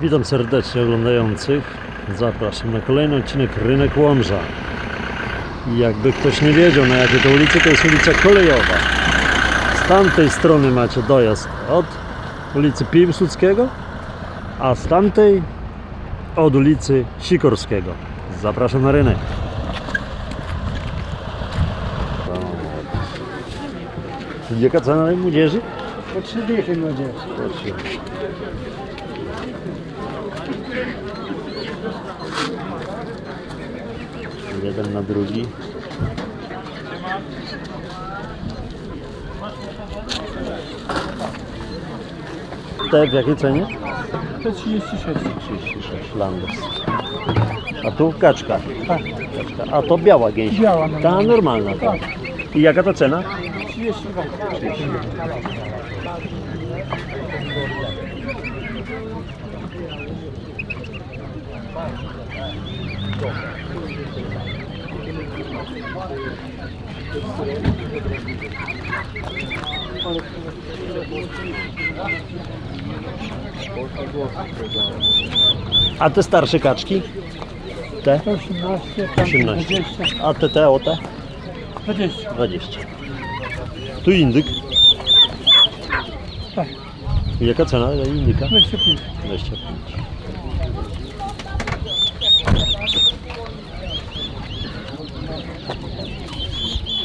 Witam serdecznie oglądających. Zapraszam na kolejny odcinek Rynek Łomża. I jakby ktoś nie wiedział na jakiej to ulicy, to jest ulica Kolejowa. Z tamtej strony macie dojazd od ulicy Piłsudskiego, a z tamtej od ulicy Sikorskiego. Zapraszam na rynek. Jaka cena młodzieży? Po trzy dychy młodzież. Jeden na drugi. Te w jakiej cenie? To 36. 36 Landers. A tu kaczka. Tak. kaczka. A to biała gęś. Biała Ta normalna. normalna. Tak. I jaka to cena? 32. A te starsze kaczki? Te? 18, tam 18. 20. A te te o te? 20. 20. Tu indyk. Tak. Jaka cena indyka? 25. 25.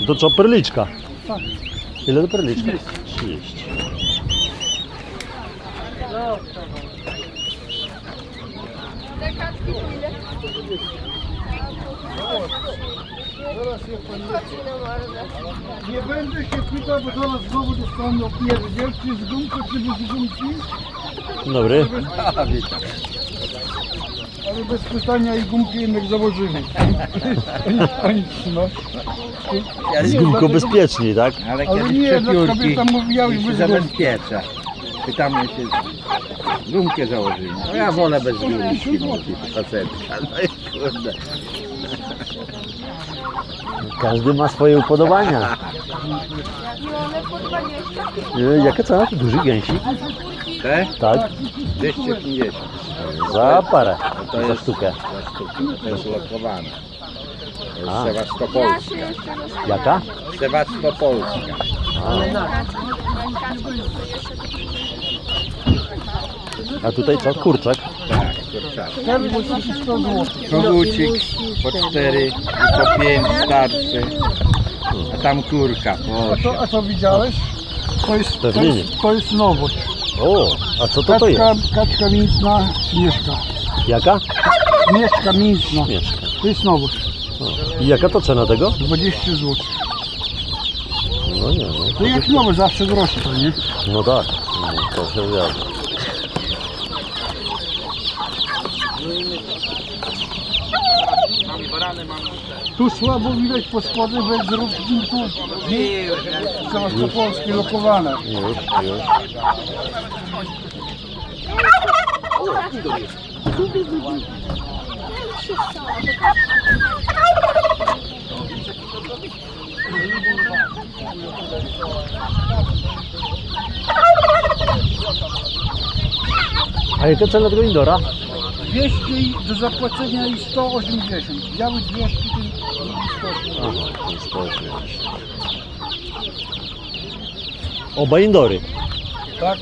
To co, perliczka? Tak. Ile to perliczka? 30. 30. Nie będę się pytał, bo zaraz znowu dostanę opierdzielki z gumką czy bez gumki, Dobry. ale bez pytania i gumki jednak założymy. Ani trzymasz. Z gumką bezpieczniej, tak? Ale, Ale kiedyś nie, jak przepiórki kobieta mówiła już się bez gumki. zabezpiecza. Pytamy się, gumkę założyli. No ja wolę bez gumki, mówi facetka. No i kurde. Każdy ma swoje upodobania. E, Jaka cena? To duży gęsik? Te? Tak, 250 za parę, to za jest- sztukę. za sztukę. To jest lokowane. To A. jest Sewastopolska. Jaka? Sewastopolska. A tutaj co? Kurczak. Tak, kurczak. Ten musi 100 zł. Kogucik po 4 i po 5 starszy. A tam kurka po A to, a to widziałeś? To jest, to Pewnie nie. jest, to jest nowość. O, a co to to jest? Kaczka, kaczka mięsna, śmieszka. Jaka? Śmieszka mięsna. Mieszka. To jest nowość. O. I jaka to cena tego? 20 zł. No nie, no, To jak nowe zawsze droższe, nie? no tak, no, to się zgadza. Tu słabo widać po spodnie bez róbki tu. Sewastopolskie lokowane. Już, już. A jaka cena tego indora? 200 i do zapłacenia i 180. Biały 200, ten drugi 180. Aha, to jest 180. Oba indory. Tak?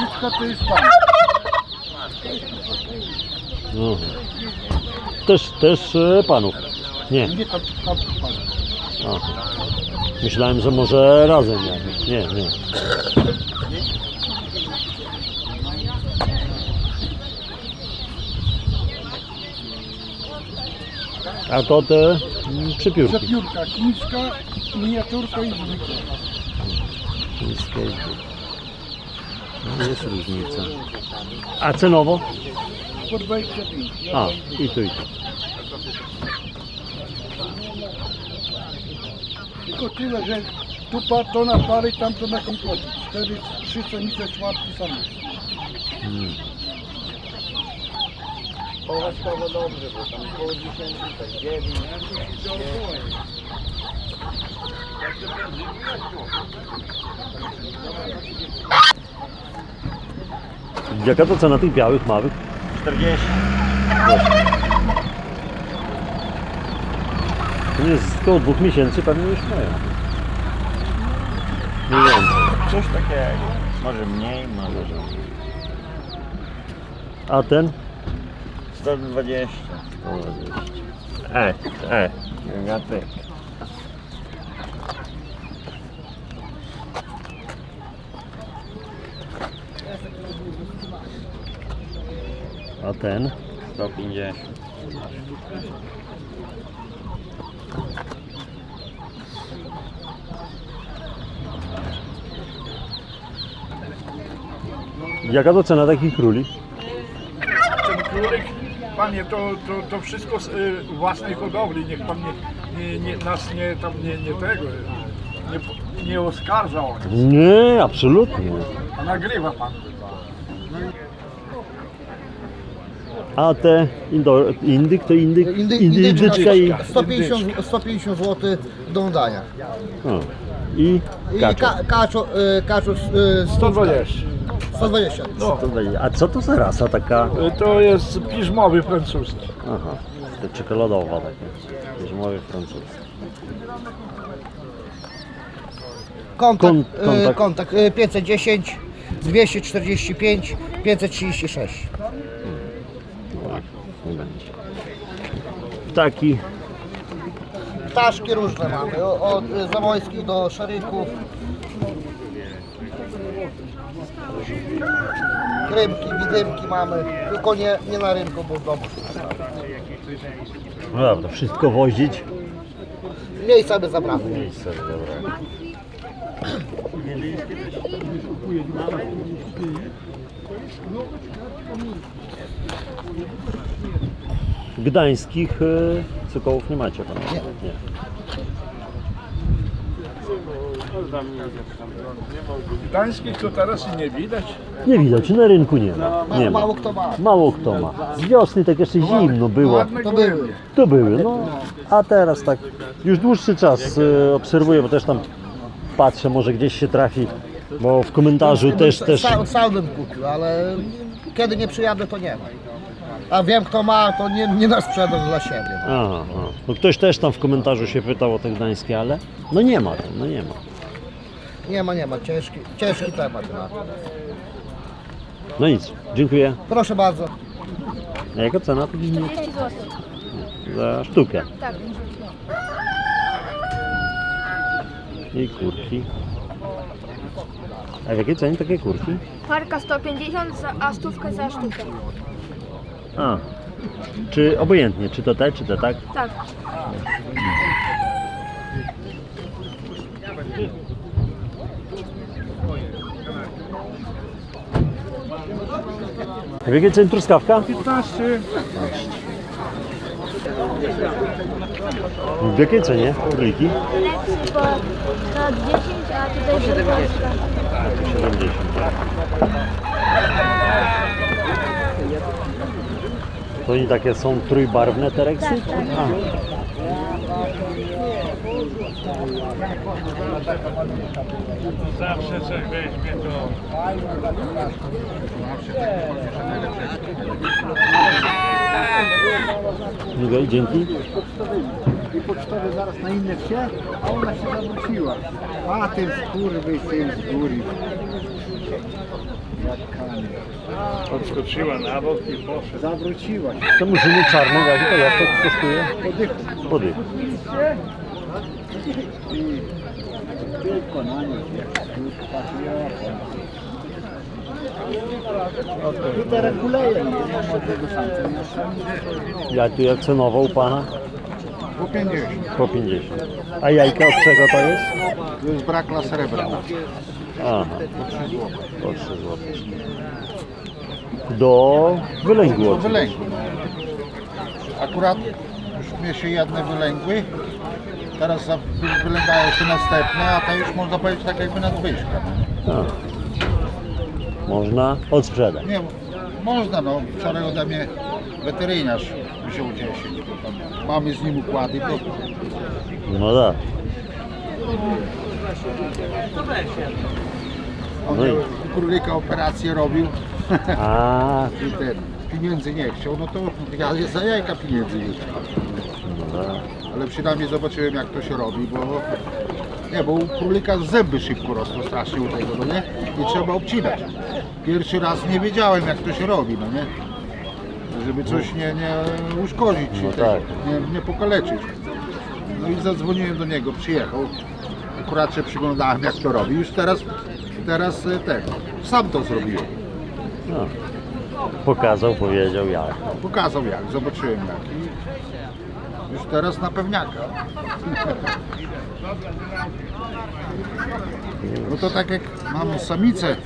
Liczka to jest. Mhm. Też, też e, panów. Nie. Nie. Aha. Myślałem, że może razem jakoś. Nie, nie. A to te mm, przypiórki. Przepiórka, chińska, miniaturka i zwykła. Chińskie. No, jest różnica. A cenowo? Po 25. A, i tu, i tu. Tylko tyle, że tu pa, to na pary, tamto na kompletnie. Cztery, trzy samice, czwarty samiec. Mm. Połaskowo dobrze, bo tam około 10, tak 9. Jaka to cena tych białych, małych? 40. To jest około dwóch miesięcy pewnie już mają. Mniej więcej. Coś takiego. Może mniej, może. A ten? 120. 120. E, e. Gatek. A ten? 150. Jaka to cena takich króli? Ten królek, panie, to, to, to wszystko z y, własnej hodowli. Niech pan nie, nie, nie, nas nie, tam nie, nie tego, nie, nie oskarża o nic. Nie, absolutnie. A nagrywa pan. A te indo, indyk to indyk? Indy, indy, indyczka i, 150, 150 zł do oddania. o, i I kaczo. ka, kaczo, y, kaczo y, 120. 120. No, To A co to za rasa taka? y, to jest piżmowy francuski. Aha, to czekoladowa taka. Bierzmowy francuski. Kontakt, Kon- kontakt. kontakt. kontakt y, 510, 245, 536. Nie będzie. Ptaki. Ptaszki różne mamy, od zamojskich do szaryków. Krymki, widymki mamy, tylko nie, nie na rynku, bo w domu. No dobra, wszystko wozić. Miejsca by zabrakło. Miejsce, dobra. Gdańskich e, cokołów nie macie pan? Nie. nie. Gdańskich to teraz i nie widać. Nie widać, na rynku nie ma. Ma, Nie ma. mało kto ma. Mało kto ma. Z wiosny tak jeszcze zimno było. To były. To były, no. A teraz tak już dłuższy czas e, obserwuję, bo też tam patrzę, może gdzieś się trafi, bo w komentarzu też, też... Sam, sam bym kupił, ale kiedy nie przyjadę, to nie ma. A wiem, kto ma, to nie, nie na sprzedaż dla siebie. Aha, aha. No ktoś też tam w komentarzu się pytał o te gdańskie, ale no nie ma tam, no nie ma. Nie ma, nie ma. Ciężki, ciężki temat. Na. No nic, dziękuję. Proszę bardzo. A jaka cena? 40 zł. Za sztukę. Tak. I kurki. A w jakiej cenie takie kurki? Parka 150, za- a stówkę za sztukę. A, czy obojętnie, czy to te, czy te, tak? Tak. A w jakiej cenie truskawka? 15. W jakiej cenie króliki? Lepszy, bo to 10, a tutaj 70. 70. To i takie są trójbarwne te reksy? A. Zawsze coś weźmie to. Dzięki. I pocztowy zaraz na inne wsie, a ona się zawróciła. A ten skurwy syn z góry. Jak kamień. Odskoczyła na bok i poszedł. Zawróciła się. To murzyny czarne, jak to jak to kosztuje? Podychu. Podych. I tylko na nich jak skrót patriota. Tu teraz kuleje, nie ma młodego samca. nie ma samca. Ja tu jak cenowo u pana? Po 50. Po 50. A jajka od czego to jest? To jest brak dla srebra. Aha, po 3 zł. Do wylęgu oczywiście. wylęgły. Akurat już mnie się jedne wylęgły. Teraz wylęgają się następne, a to już można powiedzieć tak jakby nadwyżka. A. Można odsprzedać. Nie, można no. Wczoraj ode mnie weteryniarz wziął 10. bo tam Mamy z nim układy, bo No tak. on No i- miał królika operację robił A, i ten pieniędzy nie chciał, no to ja za jajka pieniędzy nie chciał. Ale przynajmniej zobaczyłem jak to się robi, bo nie, bo u królika zęby szybko rosną strasznie u tego, no nie? I trzeba obcinać. Pierwszy raz nie wiedziałem jak to się robi, no nie? Żeby coś nie, nie uszkodzić, No tego, tak. nie, nie pokaleczyć. No i zadzwoniłem do niego, przyjechał. Akurat się przyglądałem jak to robi. Już teraz, teraz ten, sam to zrobiłem. no. Pokazał, powiedział jak. Pokazał jak, zobaczyłem jak. I już teraz na pewniaka. No to tak jak mam samicę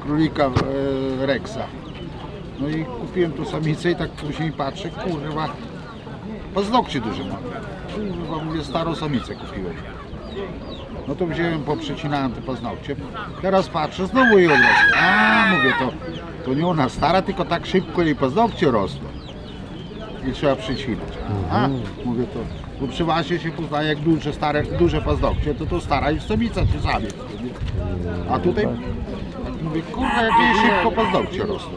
królika e, Rexa. No i kupiłem tu samicę i tak później patrzę, kurwa, paznokcie duże mam. Kurwa, mówię, starą samicę kupiłem. No to wziąłem, poprzecinałem te paznokcie. Teraz patrzę, znowu jej odrosły. A, mówię, to, to nie ona stara, tylko tak szybko jej paznokcie rosną. I trzeba przycinać. A, mówię to, bo przeważnie się poznaje, jak duże, stare, duże paznokcie, to to stara już samica czy samiec. A tutaj, tak mówię, kurwa, jak jej szybko paznokcie rosną.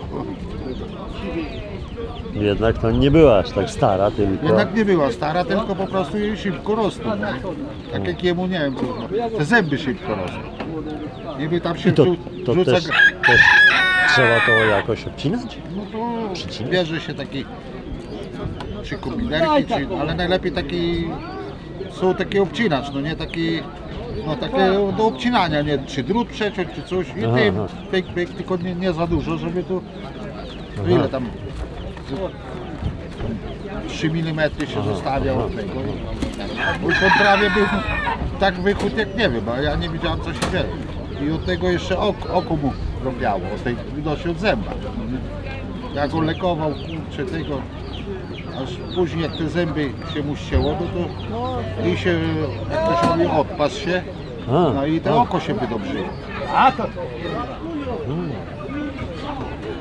Jednak to nie była aż tak stara, tylko... Jednak nie była stara, tylko po prostu jej szybko rosną. no. Tak jak jemu, nie wiem, te zęby szybko rosną. Niby tam się I to, wrzu- to wrzuca... też, też trzeba to jakoś obcinać? No to bierze się taki czy kominerki, czy, ale najlepiej taki są taki obcinacz, no nie taki no takie do obcinania, nie czy drut przeciąć, czy coś i Aha, tym aha. pyk, pyk, tylko nie, nie za dużo, żeby tu. Ile tam 3 mm się zostawia od tego. Bo już on prawie był tak wychód jak nie wiem, a ja nie wiedziałem co się dzieje. I od tego jeszcze oko, oko mu robiało, od tej widocznie od zęba. Ja go lekował, kurczę, tego, aż później jak te zęby się mu ścięło, no to i się, jak to się mówi, odpas się, A, no i to a. oko się wydobrzyło.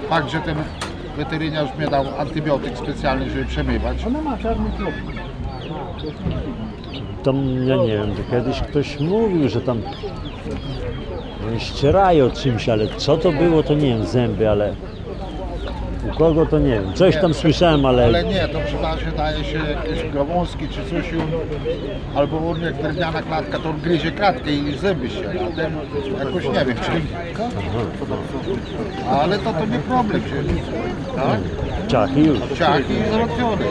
Fakt, że ten weterynarz mnie dał antybiotyk specjalny, żeby przemywać. Tam, ja nie wiem, to kiedyś ktoś mówił, że tam ścierają czymś, ale co to było, to nie wiem, zęby, ale u kogo to nie wiem. Coś tam słyszałem, ale, Ale nie, to przeważnie daje się jakieś gałązki czy coś, i on, albo on jak drewniana klatka, to on gryzie klatkę i zęby się, a ten jakoś nie wiem czym. Ale to to nie problem się. Tak? ciachy już. Ciach i załatwione.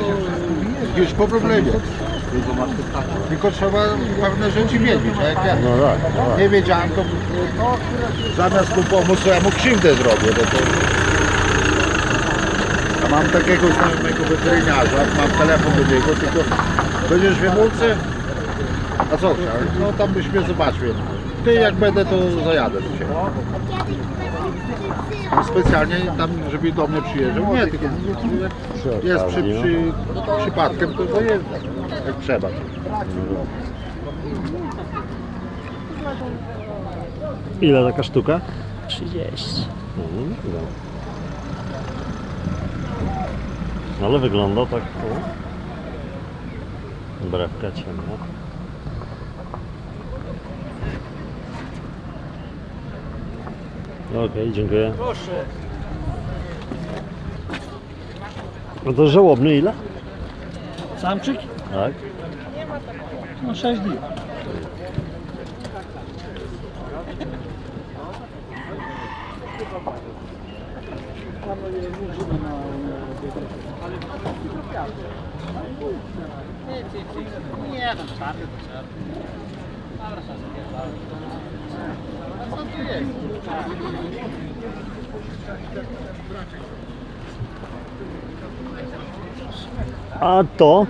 Już po problemie. Tylko trzeba pewne rzeczy wiedzieć, a jak ja No tak, no tak. nie wiedziałem, to zamiast mu pomóc, to ja mu krzywdę zrobię. No to... Mam takiego znajomego weterynarza, mam telefon do niego, tylko będziesz w Jamulce? A co chciałeś? No tam byś mnie zobaczył. Ty jak będę, to zajadę do Ciebie. No, Specjalnie tam, żeby do mnie przyjeżdżał. Nie, tylko jak jest przy, przy, przypadkiem, to zajeżdżam. Jak trzeba. Ile taka sztuka? 30. Mhm, dobra. Ale wygląda tak. O. Brewka ciemna. Okej, dziękuję. Proszę. No to żałobny ile? Samczyk? Tak. No 6 dni. A to?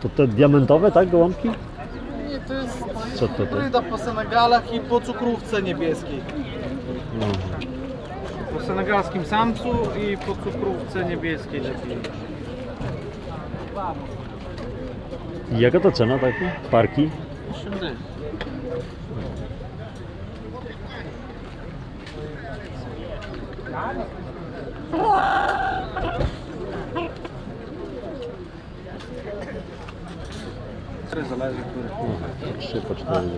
To te diamentowe, tak, gołąbki? Nie, to jest Co to to? hybryda po Senegalach i po cukrówce niebieskiej. Po senegalskim samcu i po cukrówce niebieskiej lepiej. Jaka to cena takiej? Parki? Zależy, który. Trzy po cztery.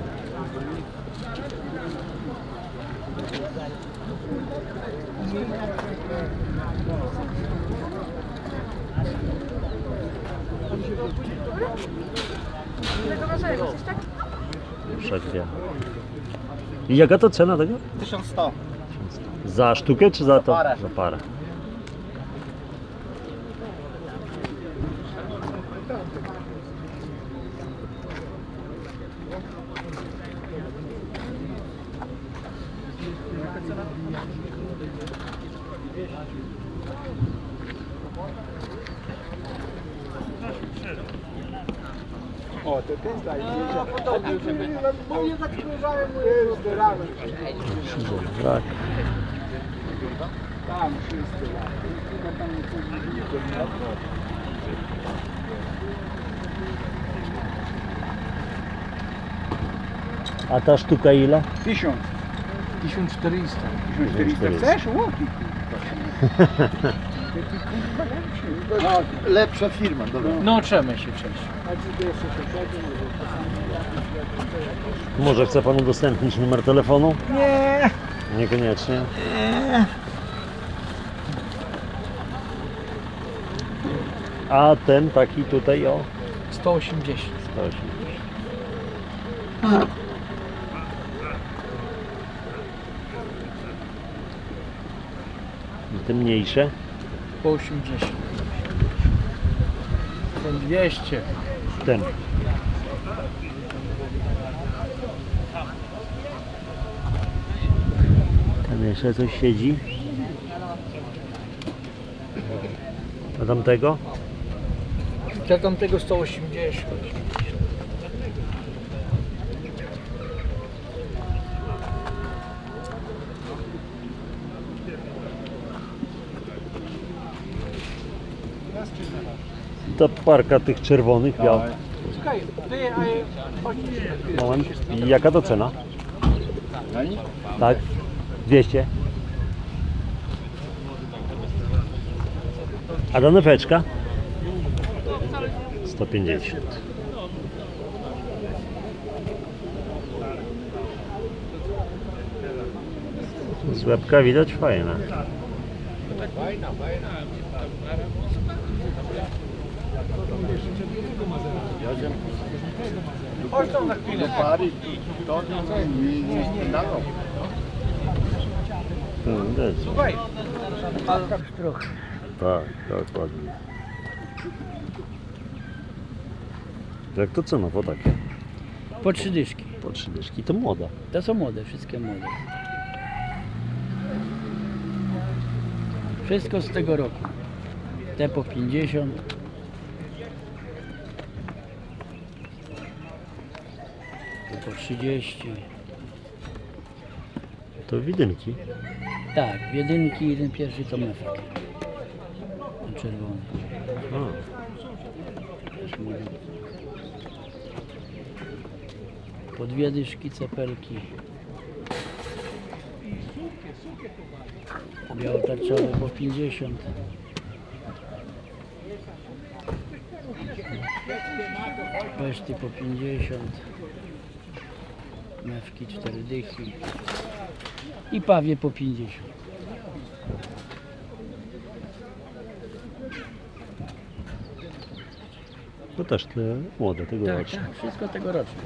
Wszak wie. I jaka to cena tego? 1100. Za sztukę czy za to? parę. Za parę. O, to ten zdaj. Bo jednak spojrzałem, bo jest zderawy. Tak. Tam wszyscy. Chyba tam coś nie widzę. A ta sztuka ile? Tysiąc. 1400. 1400. Chcesz? Łoki. Lepsza firma, dobra. No trzemy się przejść. Może chce Pan udostępnić numer telefonu? Nie. Niekoniecznie. A ten taki tutaj o 180. 180. I te mniejsze? po 80. Ten 200. Ten. Tam jeszcze coś siedzi. A tamtego? Za tamtego 180. Ta parka tych czerwonych, biał. Ja- chodź, Moment. I jaka to cena? Tak? 200. A danóweczka? 150. Z łebka widać fajne. Hmm, wiecie. Słuchaj. Tak, dokładnie. Jak to cenowo takie? Po trzy dyszki. Po trzy dyszki, to młoda. To są młode, wszystkie młode. Wszystko z tego roku. Te po 50. po 30. To widynki. Tak, jedynki i ten pierwszy to mefek. Ten czerwony. A, Też młody. Po dwie dyszki cepelki. Białotarczowe po 50. Peszty po 50. Mewki 4 dychy. I pawie po 50. to też te młode, Tak, tegoroczne. tak, wszystko tegoroczne.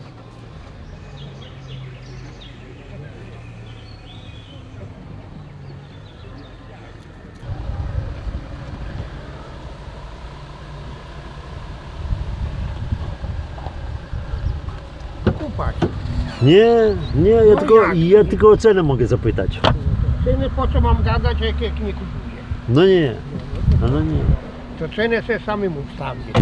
Nie, nie, ja No tylko, jak? ja tylko o cenę mogę zapytać. Ceny po co mam gadać, jak, jak nie kupuję? No nie, no, no nie. To cenę sobie samym ustawię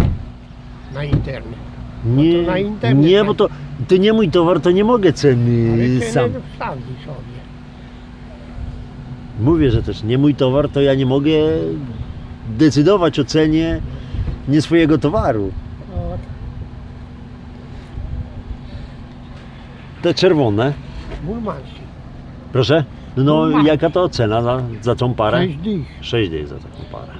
na internet. Nie, to na internet nie, bo to, to nie mój towar, to nie mogę ceny Ale sam. cenę wstawi sobie. Mówię, że też nie mój towar, to ja nie mogę decydować o cenie nie swojego towaru. O, Te czerwone, Bulmański. proszę. No Ma. jaka to cena za, za tą parę? Sześć dych. 6 dni za taką parę.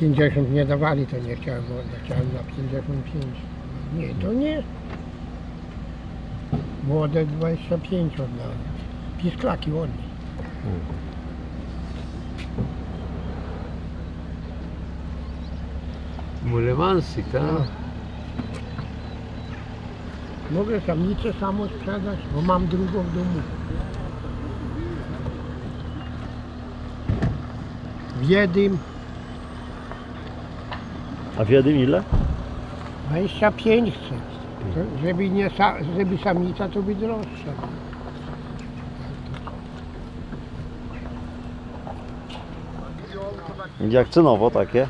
50 nie dawali, to nie chciałem oddać, chciałem na 55. Nie, to nie. Młode 25 oddałem. Pisklaki ładnie. Mulewansy, tak? Mogę samicę samo sprzedać, bo mam drugą w domu. W jednym A w jednym ile? 25 chcę. To Żeby, nie, sa- żeby samica to by droższa. Jak cenowo takie?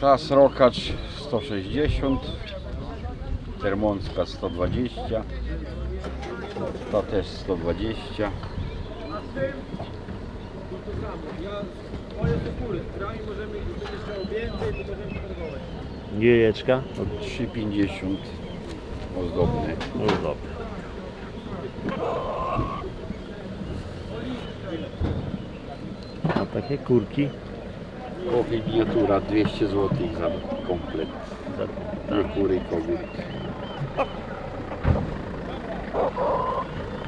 Ta srokacz 160, termonska 120, ta też 120. Jajeczka? 3,50 ozdobny. Dobra. A takie kurki? Kochaj miniatura 200 zł za komplet. Na kury kogut.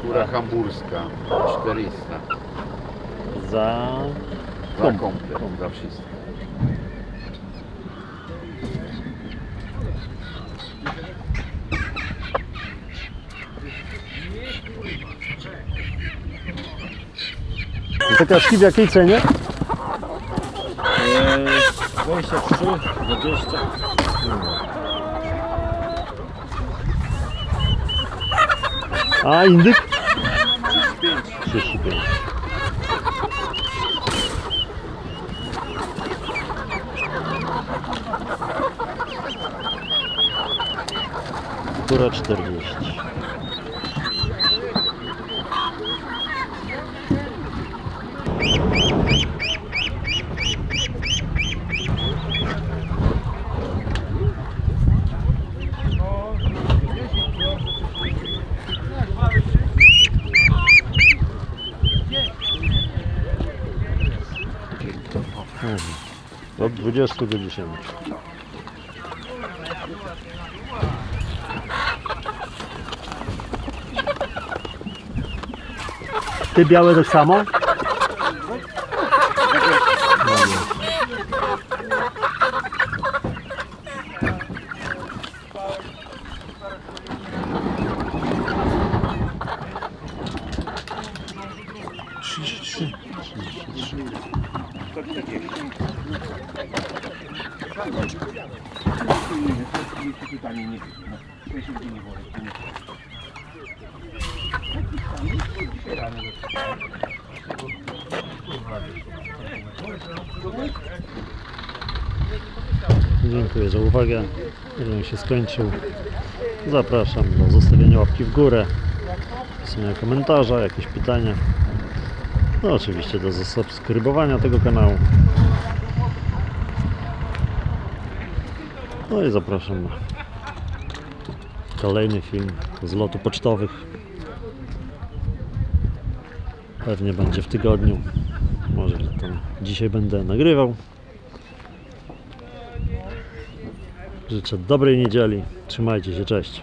Kura hamburska 400 Za... za komplet, za wszystko. Te kaszki w jakiej cenie? 23, 20. A indyk? 35. Kura 40. Od 20 do 10. Ty białe tak samo? Dziękuję za uwagę. Film się skończył. Zapraszam do zostawienia łapki w górę, pisania komentarza, jakieś pytania. No oczywiście do zasubskrybowania tego kanału. No i zapraszam na kolejny film z lotu pocztowych. Pewnie będzie w tygodniu. Może tam dzisiaj będę nagrywał. Życzę dobrej niedzieli. Trzymajcie się, cześć.